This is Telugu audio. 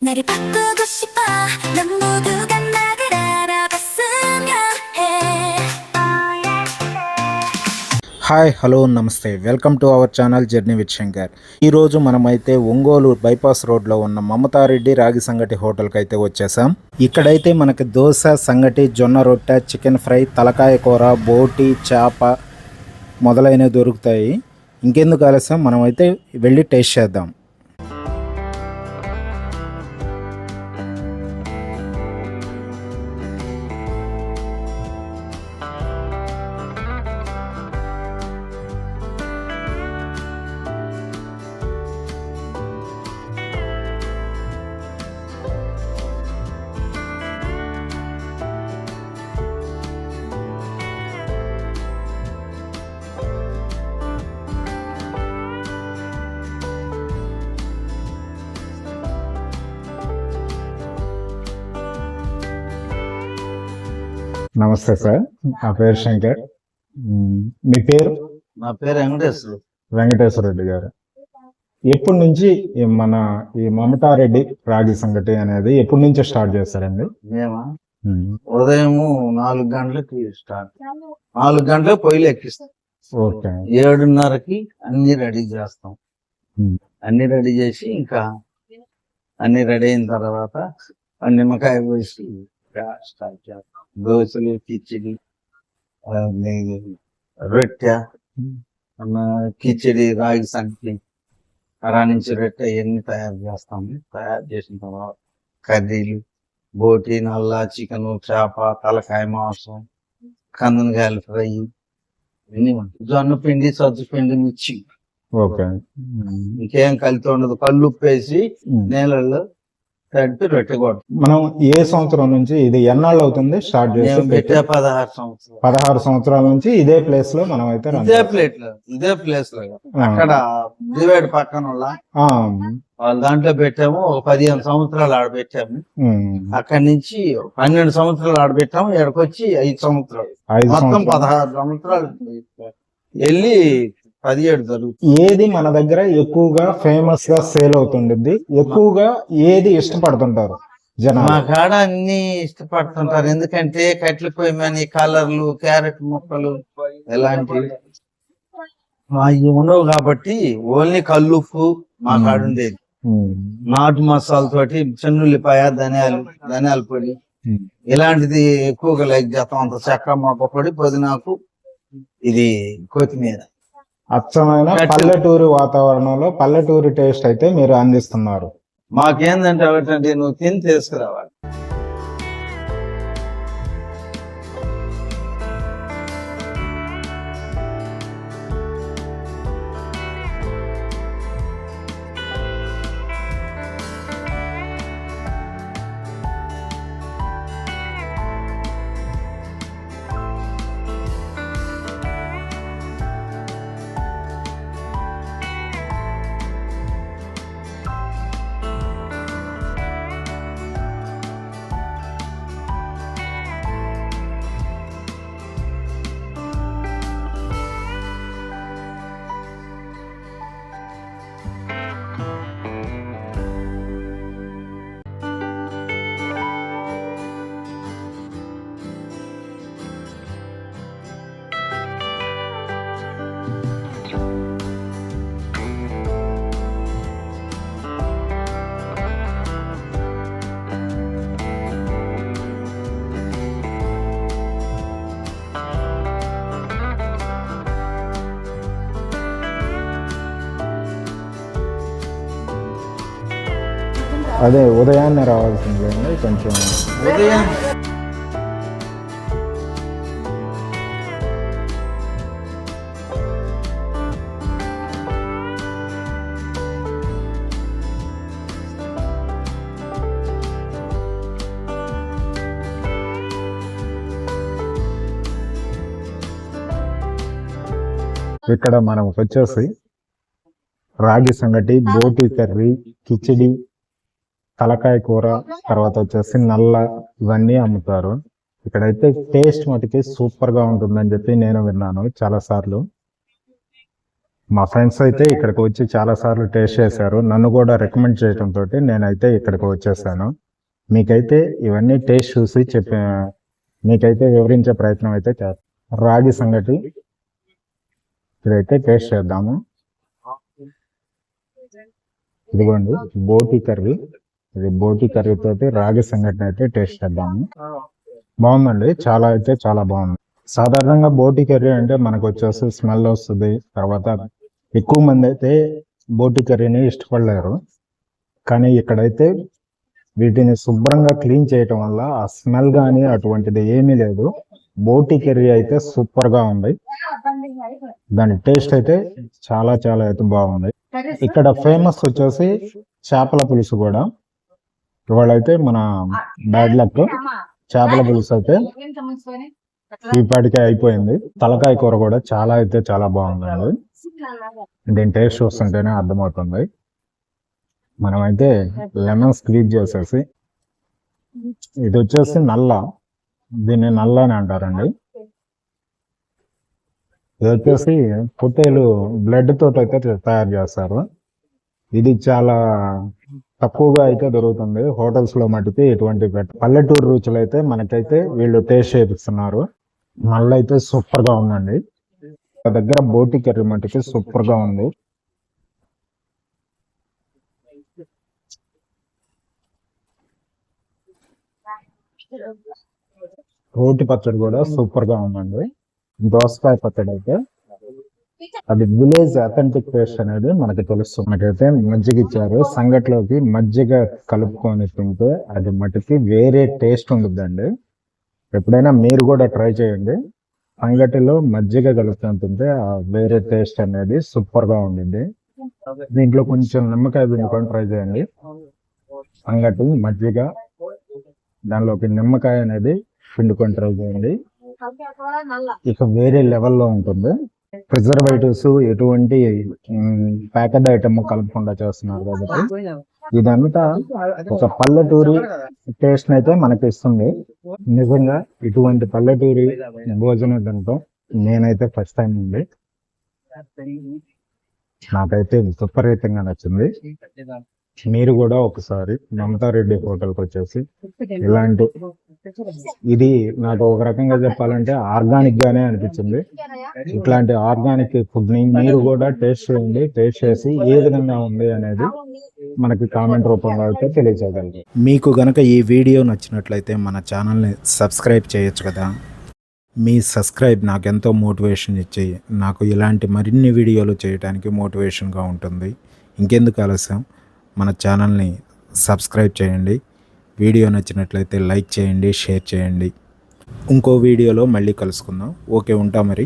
나를 바꾸고 싶어 넌 모두가 나를 알아봤으면 해 హాయ్ హలో నమస్తే welcome to our channel journey with Shankar ఈరోజు మనమైతే ఒంగోలు బైపాస్ రోడ్లో ఉన్న మమతారెడ్డి రాగి సంగటి హోటల్కి అయితే వచ్చేసాం ఇక్కడైతే మనకి దోశ సంగటి జొన్న రొట్టె చికెన్ ఫ్రై తలకాయ కూర బోటి చేప మొదలైనవి దొరుకుతాయి ఇంకెందుకు ఆలస్యం మనమైతే వెళ్ళి టేస్ట్ చేద్దాం నమస్తే సార్. నా పేరు శంకర్. మ్, పేరు? నా పేరు వెంకటేశ్వరు. వెంకటేశ్వర రెడ్డి గారు. ఎప్పటి నుంచి మన ఈ మమతారెడ్డి రాగి సంగటి అనేది ఎప్పటి నుంచి స్టార్ట్ చేస్తారండి? మేమా? ఉదయం నాలుగు గంటలకి స్టార్ట్. నాలుగు గంటలకు పొయ్యిలు ఎక్కిస్తాం. ఓకే. ఏడున్నరకి అన్ని రెడీ చేస్తాం. అన్ని రెడీ చేసి ఇంకా అన్ని రెడీ అయిన తర్వాత నిమ్మకాయ పోసి స్టార్ట్ చేస్తాం. దోశలు కిచిడి రొట్టె కిచిడి రాగి అరా నుంచి రొట్టె ఇవన్నీ తయారు చేస్తాము. తయారు చేసిన తర్వాత కర్రీలు బోటి నల్ల చికెన్ చేప తలకాయ మాంసం కందనకాయలు ఫ్రై ఇవన్నీ ఉంటాయి. జొన్న పిండి సజ్జు పిండి మిర్చి. ఓకే. ఇంకేం కలిసి ఉండదు. కళ్ళు ఉప్పేసి నీళ్ళల్లో మనం ఏ సంవత్సరం నుంచి ఇది ఎన్నాళ్ళు అవుతుంది? స్టార్ట్ చేసి పెట్టే పదహారు సంవత్సరాలు. పదహారు సంవత్సరాల నుంచి ఇదే ప్లేస్లో మనం అయితే ఇదే. ప్లేట్లో ఇదే ప్లేస్లో. అక్కడ డివైడ్ పక్కన వాళ్ళ దాంట్లో పెట్టాము ఒక పదిహేను సంవత్సరాలు ఆడ పెట్టాము. ఉమ్, అక్కడి నుంచి పన్నెండు సంవత్సరాలు ఆడ పెట్టాము ఇక్కడికి ఐదు సంవత్సరాలు. మొత్తం పదహారు సంవత్సరాలు. వెళ్ళి పదిహేడు జరుగుతుంది ఏది మన దగ్గర ఎక్కువగా ఫేమస్గా సేల్ అవుతుండిద్ది? ఎక్కువగా ఏది ఇష్టపడుతుంటారు మా కాడ అన్ని ఇష్టపడుతుంటారు. ఎందుకంటే కట్ల పొయ్యి మీద కలర్లు క్యారెట్ ముక్కలు ఎలాంటివి మా ఉండవు కాబట్టి ఓన్లీ కల్లుప్పు మా కాడ ఉండేది. నాటు మసాలా తోటి చెన్నుల్లిపాయ ధనియాలు ధనియాల పొడి. ఇలాంటిది ఎక్కువగా లైక్ చేస్తాం. అంత చెక్క మొక్క పొడి పుదీనాకు. ఇది కొత్తిమీర. అచ్చమైన పల్లెటూరు వాతావరణంలో పల్లెటూరు టేస్ట్ అయితే మీరు అందిస్తున్నారు. మాకేందంటే ఒకటంటే నువ్వు తిని తీసుకురావాలి. అదే ఉదయాన్నే రావాల్సింది కొంచెం. ఉదయం ఇక్కడ మనం వచ్చేసి రాగి సంగటి బోటి కర్రీ కిచిడి తలకాయ కూర తర్వాత వచ్చేసి నల్ల ఇవన్నీ అమ్ముతారు. ఇక్కడైతే టేస్ట్ మటుకి సూపర్గా ఉంటుందని చెప్పి నేను విన్నాను చాలా సార్లు మా ఫ్రెండ్స్ అయితే ఇక్కడికి వచ్చి చాలా సార్లు టేస్ట్ చేశారు. నన్ను కూడా రికమెండ్ చేయడంతో తోటి నేనైతే ఇక్కడికి వచ్చేసాను. మీకైతే ఇవన్నీ టేస్ట్ చూసి చెప్పి మీకైతే వివరించే ప్రయత్నం అయితే చేస్తాను రాగి సంగటి. ఇదైతే టేస్ట్ చేద్దాము. ఇదిగోండి బోటి కర్రీ. ఇది బోటి కర్రీ తోటి రాగి సంగటిని అయితే టేస్ట్ చేద్దాము. బాగుందండి. చాలా అయితే చాలా బాగుంది. సాధారణంగా బోటి కర్రీ అంటే మనకు వచ్చేసి స్మెల్ వస్తుంది. తర్వాత ఎక్కువ మంది అయితే బోటి కర్రీని ఇష్టపడలేరు. కానీ ఇక్కడైతే వీటిని శుభ్రంగా క్లీన్ చేయటం వల్ల ఆ స్మెల్ కానీ అటువంటిది ఏమీ లేదు. బోటి కర్రీ అయితే సూపర్గా ఉంది. దాని టేస్ట్ అయితే చాలా చాలా అయితే బాగుంది. ఇక్కడ ఫేమస్ వచ్చేసి చేపల పులుసు కూడా. ఇవాళైతే మన బ్యాడ్ లక్ చేపల పులుసు అయితే ఈ పాటికే అయిపోయింది. తలకాయ కూర కూడా చాలా అయితే చాలా బాగుందండి. దీని టేస్ట్ చూస్తుంటేనే అర్థమవుతుంది. మనమైతే లెమన్ స్క్వీజ్ చేసేసి ఇది వచ్చేసి నల్ల. దీన్ని నల్ల అని అంటారండి. ఇది వచ్చేసి పొట్టేలు బ్లడ్ తోటి అయితే తయారు చేస్తారు. ఇది చాలా తక్కువగా అయితే దొరుకుతుంది. హోటల్స్లో మటుకి ఇటువంటి పల్లెటూరు రుచులు అయితే మనకైతే వీళ్ళు టేస్ట్ చేపిస్తున్నారు. మళ్ళీ అయితే సూపర్గా ఉందండి. మా దగ్గర బోటి కర్రీ మటుకి సూపర్గా ఉంది. రోటి పచ్చడి కూడా సూపర్గా ఉందండి. దోసకాయ పచ్చడి అయితే అది విలేజ్ అథెంటిక్ టేస్ట్ అనేది మనకి తెలుస్తుంది. మనకైతే మజ్జిగ ఇచ్చారు. సంగట్లోకి మజ్జిగ కలుపుకొని తింటే అది మటుకి వేరే టేస్ట్ ఉంటుందండి ఎప్పుడైనా మీరు కూడా ట్రై చేయండి. సంగటిలో మజ్జిగ కలుపుకొని తింటే ఆ వేరే టేస్ట్ అనేది సూపర్గా ఉండింది దీంట్లో కొంచెం నిమ్మకాయ పిండుకొని ట్రై చేయండి. సంగటి మజ్జిగ దానిలోకి నిమ్మకాయ అనేది పిండుకొని ట్రై చేయండి. ఇక వేరే లెవెల్లో ఉంటుంది. ప్రిజర్వేటివ్స్ ఎటువంటి ప్యాకెట్ ఐటమ్ కలపకుండా చేస్తున్నారు కాబట్టి ఇదంతా ఒక పల్లెటూరి టేస్ట్ అయితే మనకి ఇస్తుంది. నిజంగా ఇటువంటి పల్లెటూరి భోజనం తింటాం నేనైతే ఫస్ట్ టైం ఉంది నాకైతే విపరీతంగా నచ్చింది. మీరు కూడా ఒకసారి మమతారెడ్డి హోటల్కి వచ్చేసి ఇలాంటి ఇది నాకు ఒక రకంగా చెప్పాలంటే ఆర్గానిక్ గానే అనిపించింది. ఇట్లాంటి ఆర్గానిక్ ఫుడ్ని మీరు కూడా టేస్ట్ చేయండి టేస్ట్ చేసి ఏ విధంగా ఉంది అనేది మనకి కామెంట్ రూపంలో అయితే తెలియజేయగలరు మీకు గనక ఈ వీడియో నచ్చినట్లయితే మన ఛానల్ని సబ్స్క్రైబ్ చేయొచ్చు కదా. మీ సబ్స్క్రైబ్ నాకు ఎంతో మోటివేషన్ ఇచ్చి నాకు ఇలాంటి మరిన్ని వీడియోలు చేయడానికి మోటివేషన్గా ఉంటుంది. ఇంకెందుకు ఆలస్యం? మన ఛానల్ని సబ్స్క్రైబ్ చేయండి. వీడియో నచ్చినట్లయితే లైక్ చేయండి షేర్ చేయండి. ఇంకో వీడియోలో మళ్ళీ కలుసుకుందాం. ఓకే ఉంటా మరి.